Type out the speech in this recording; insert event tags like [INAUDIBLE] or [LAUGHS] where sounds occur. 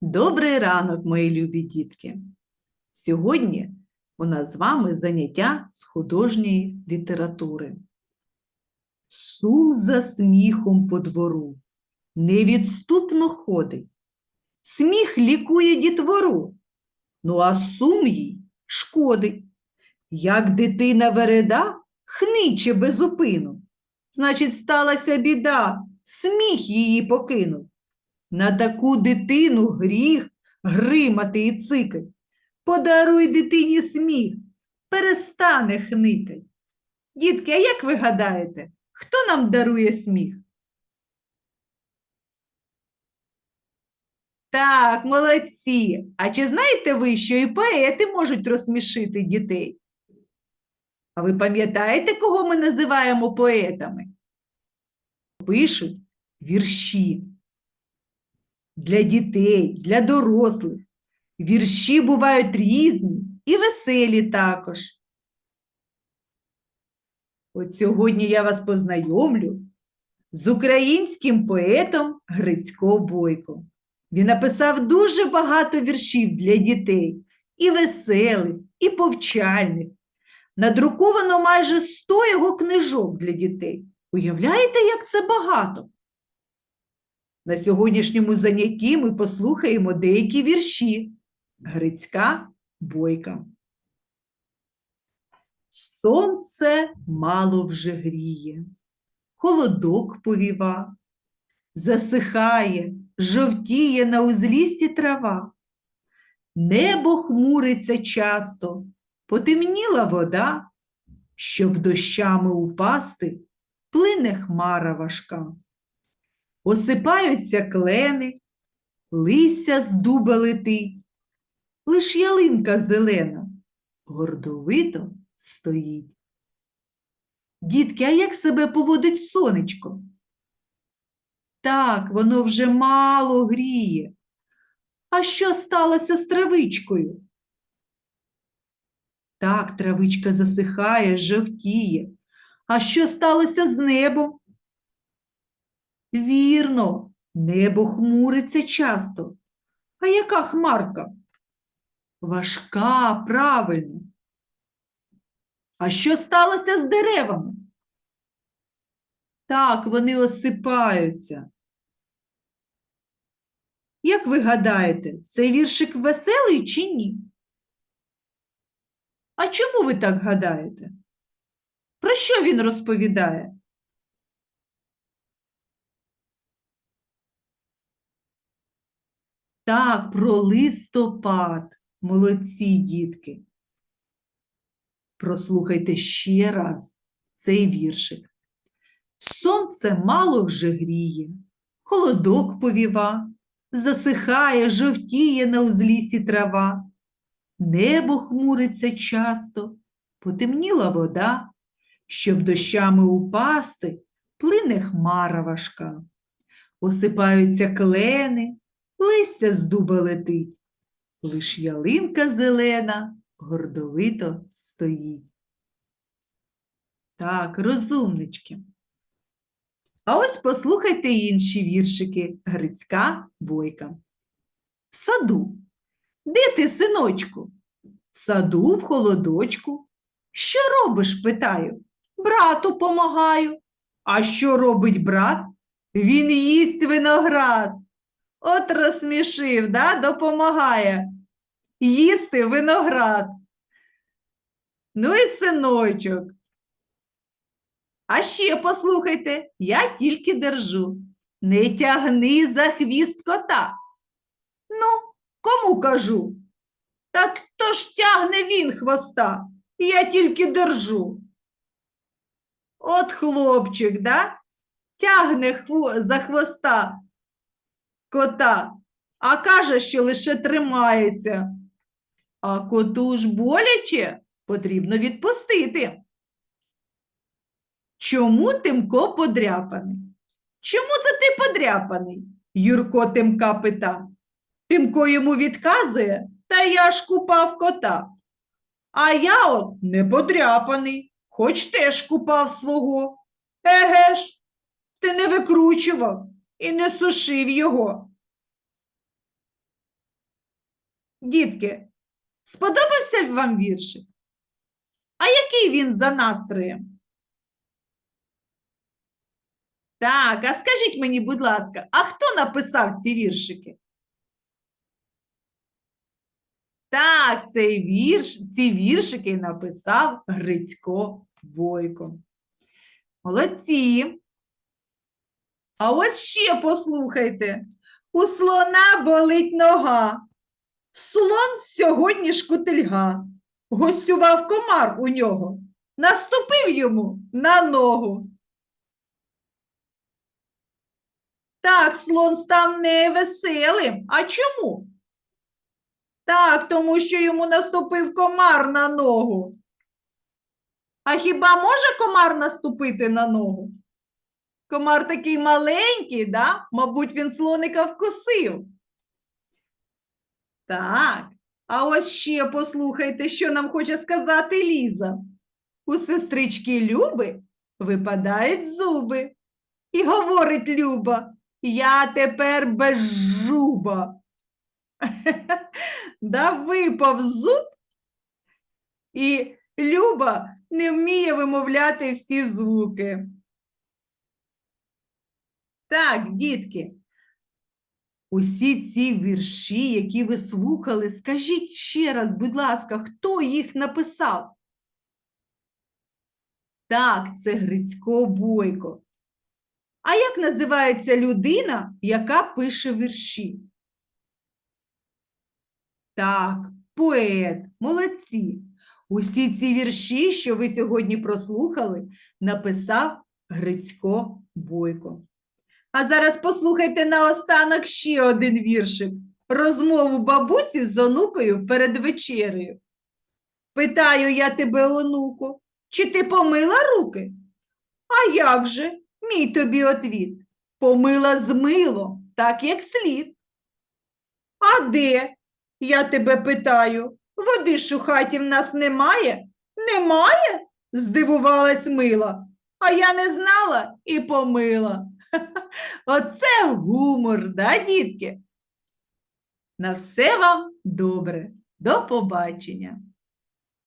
Добрий ранок, мої любі дітки! Сьогодні у нас з вами заняття з художньої літератури. Сум за сміхом по двору невідступно ходить. Сміх лікує дітвору, ну а сум їй шкодить. Як дитина вереда, хниче безупину. Значить, сталася біда, сміх її покинув. На таку дитину гріх гримати і цикать. Подаруй дитині сміх, перестане хникать. Дітки, а як ви гадаєте, хто нам дарує сміх? Так, молодці. А чи знаєте ви, що і поети можуть розсмішити дітей? А ви пам'ятаєте, кого ми називаємо поетами? Пишуть вірші для дітей, для дорослих. Вірші бувають різні і веселі також. От сьогодні я вас познайомлю з українським поетом Грицько Бойко. Він написав дуже багато віршів для дітей, і веселих, і повчальних. Надруковано майже 100 його книжок для дітей. Уявляєте, як це багато? На сьогоднішньому занятті ми послухаємо деякі вірші Грицька Бойка. Сонце мало вже гріє, холодок повіва, засихає, жовтіє на узліссі трава. Небо хмуриться часто, потемніла вода, щоб дощами упасти, плине хмара важка. Осипаються клени, листя з дуба летить, лиш ялинка зелена гордовито стоїть. Дітки, а як себе поводить сонечко? Так, воно вже мало гріє. А що сталося з травичкою? Так, травичка засихає, жовтіє. А що сталося з небом? Вірно, небо хмуриться часто. А яка хмарка? Важка, правильно. А що сталося з деревами? Так, вони осипаються. Як ви гадаєте, цей віршик веселий чи ні? А чому ви так гадаєте? Про що він розповідає? Так, про листопад. Молодці, дітки. Прослухайте ще раз цей віршик. Сонце мало вже гріє, холодок повіва, засихає, жовтіє на узлісі трава. Небо хмуриться часто, потемніла вода, щоб дощами упасти, плине хмара важка. Осипаються клени, листя з дуба летить, лиш ялинка зелена гордовито стоїть. Так, розумнички. А ось послухайте інші віршики Грицька Бойка. В саду. Де ти, синочку? В саду, в холодочку. Що робиш? питаю. Брату помагаю. А що робить брат? Він їсть виноград. От розсмішив, да? допомагає їсти виноград. Ну і синочок. А ще послухайте, я тільки держу. Не тягни за хвіст кота. Ну, кому кажу? Так то ж тягне він хвоста, я тільки держу. От хлопчик, да? Тягне хво- за хвоста кота, а каже, що лише тримається. А коту ж боляче потрібно відпустити. Чому Тимко подряпаний? Чому це ти подряпаний? Юрко Тимка пита. Тимко йому відказує, та я ж купав кота. А я от не подряпаний, хоч теж купав свого. Еге ж, ти не викручував і не сушив його. Дітки, сподобався вам віршик? А який він за настроєм? Так, а скажіть мені, будь ласка, а хто написав ці віршики? Так, цей вірш, ці віршики написав Грицько Бойко. Молодці. А ось ще послухайте. У слона болить нога. Слон сьогодні шкутильга. Гостював комар у нього. Наступив йому на ногу. Так, слон став невеселим. А чому? Так, тому що йому наступив комар на ногу. А хіба може комар наступити на ногу? Комар такий маленький, да? Мабуть, він слоника вкусив. Так, а ось ще послухайте, що нам хоче сказати Ліза. У сестрички Люби випадають зуби. І говорить Люба, я тепер без жуба. [LAUGHS] Да випав зуб, і Люба не вміє вимовляти всі звуки. Так, дітки, усі ці вірші, які ви слухали, скажіть ще раз, будь ласка, хто їх написав? Так, це Грицько Бойко. А як називається людина, яка пише вірші? Так, поет, молодці. Усі ці вірші, що ви сьогодні прослухали, написав Грицько Бойко. А зараз послухайте наостанок ще один віршик. Розмову бабусі з онукою перед вечерею. Питаю я тебе, онуко, чи ти помила руки? А як же, мій тобі отвіт? Помила з милом, так як слід. А де? Я тебе питаю, води ж у хаті в нас немає? Немає? здивувалась мила. А я не знала і помила. [LAUGHS] Оце гумор, да, дітки? На все вам добре. До побачення.